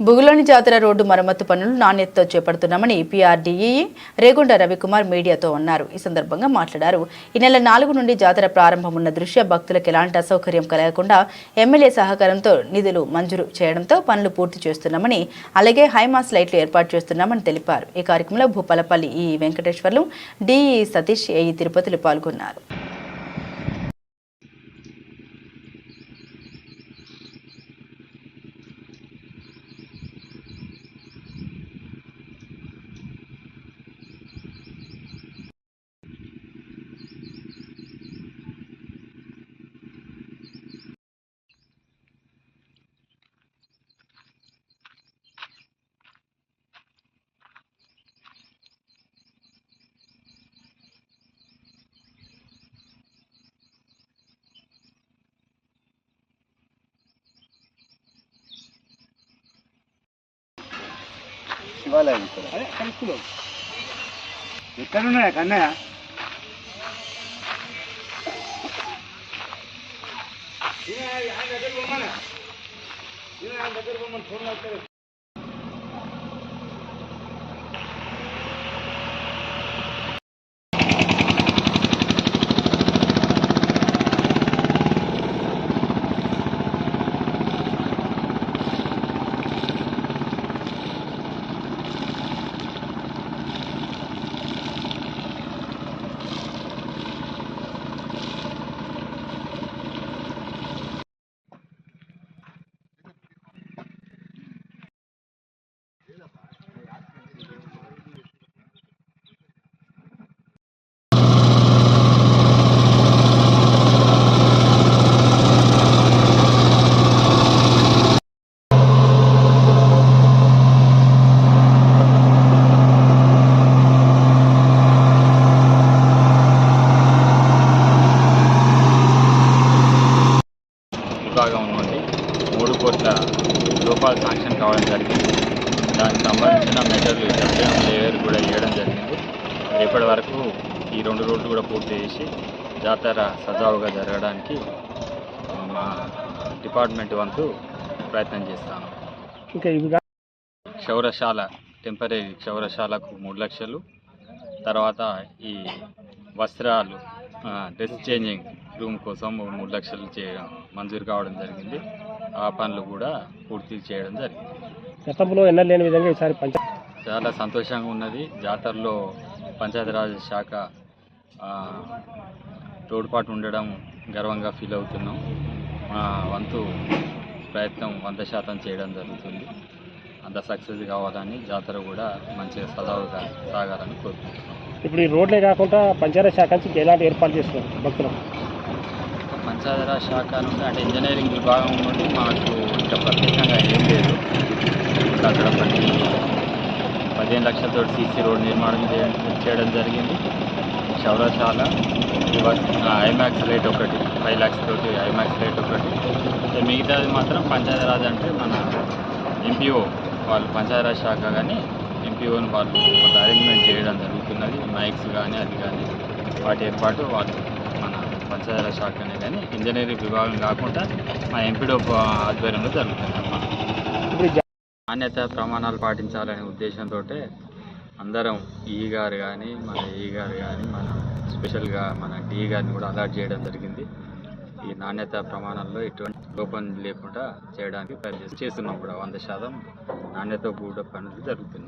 బుగులోని జాతర రోడ్డు మరమ్మతు పనులు నాణ్యతతో చేపడుతున్నామని పీఆర్డీఈ రేగుండ రవికుమార్ మీడియాతో అన్నారు. ఈ సందర్భంగా మాట్లాడారు. ఈ నెల నాలుగు నుండి జాతర ప్రారంభమున్న దృష్ట్యా భక్తులకు ఎలాంటి అసౌకర్యం కలగకుండా ఎమ్మెల్యే సహకారంతో నిధులు మంజూరు చేయడంతో పనులు పూర్తి చేస్తున్నామని అలాగే హైమాస్ లైట్లు ఏర్పాటు చేస్తున్నామని తెలిపారు. ఈ కార్యక్రమంలో భూపాలపల్లి ఈ వెంకటేశ్వర్లు డిఈ సతీష్ ఏఈ తిరుపతిలు పాల్గొన్నారు. శివాలయం ఇక్కడ అదే కలుపులో ఎక్కడున్నాయా కన్నయ్య విభాగం నుండి మూడు కోట్ల రూపాయలు శాంక్షన్ కావడం జరిగింది. సంబంధించిన మెజర్లు డబ్ల్యూఎం లేయర్ కూడా ఇవ్వడం జరిగింది. రేపటి వరకు ఈ రెండు రోడ్లు కూడా పూర్తి చేసి జాతర సజావుగా జరగడానికి మా డిపార్ట్మెంట్ వంతు ప్రయత్నం చేస్తాను. ఇంకా క్షౌరశాల టెంపరీ క్షౌరశాలకు మూడు లక్షలు. తర్వాత ఈ వస్త్రాలు డ్రెస్ చేంజింగ్ రూమ్ కోసం మూడు లక్షలు చేయడం మంజూరు కావడం జరిగింది. ఆ పనులు కూడా పూర్తి చేయడం జరిగింది. గతంలో ఎన్నో లేని విధంగా ఈసారి పంచ చాలా సంతోషంగా ఉన్నది. జాతరలో పంచాయతీరాజ్ శాఖ తోడ్పాటు ఉండడం గర్వంగా ఫీల్ అవుతున్నాం. మా వంతు ప్రయత్నం వంద శాతం చేయడం జరుగుతుంది. అంత సక్సెస్ కావాలని జాతర కూడా మంచిగా సజావుగా సాగాలని కోరుకుంటున్నాం. ఇప్పుడు ఈ రోడ్లే కాకుండా పంచాయతీ శాఖ నుంచి ఎలాంటి ఏర్పాటు చేస్తున్నారు భక్తులకు పంచాయతీరాజ్ శాఖ నుండి అంటే ఇంజనీరింగ్ విభాగం నుండి మాకు ఇంకా ప్రత్యేకంగా ఏం లేదు. కట్టడం అక్కడ పదిహేను లక్షలతో సీసీ రోడ్ నిర్మాణం చేయడం చేయడం జరిగింది. చౌరశాల ఐమాక్స్ రేట్ ఒకటి ఫైవ్ ల్యాక్స్ తోటి ఐమాక్స్ రేట్ ఒకటి. మిగతాది మాత్రం పంచాయతీరాజ్ అంటే మన ఎంపీఓ వాళ్ళు పంచాయతీరాజ్ శాఖ కానీ ఎంపీఓని వాళ్ళు కొంత అరేంజ్మెంట్ చేయడం జరుగుతున్నది. మైక్స్ కానీ అది కానీ వాటి ఏర్పాటు వాళ్ళు మన పంచాయతీరాజ్ శాఖనే కానీ ఇంజనీరింగ్ విభాగం కాకుండా మా ఎంపీడో ఆధ్వర్యంలో జరుగుతుంది అన్నమాట. నాణ్యత ప్రమాణాలు పాటించాలనే ఉద్దేశంతో అందరం ఈ గారు కానీ మన ఈ గారు కానీ మన స్పెషల్గా మన డి గారిని కూడా అలర్ట్ చేయడం జరిగింది. ఈ నాణ్యత ప్రమాణాల్లో ఎటువంటి లోపం లేకుండా చేయడానికి ప్రయత్నం చేస్తున్నాం కూడా. వంద శాతం నాణ్యత కూడా పనులు జరుగుతున్నాయి.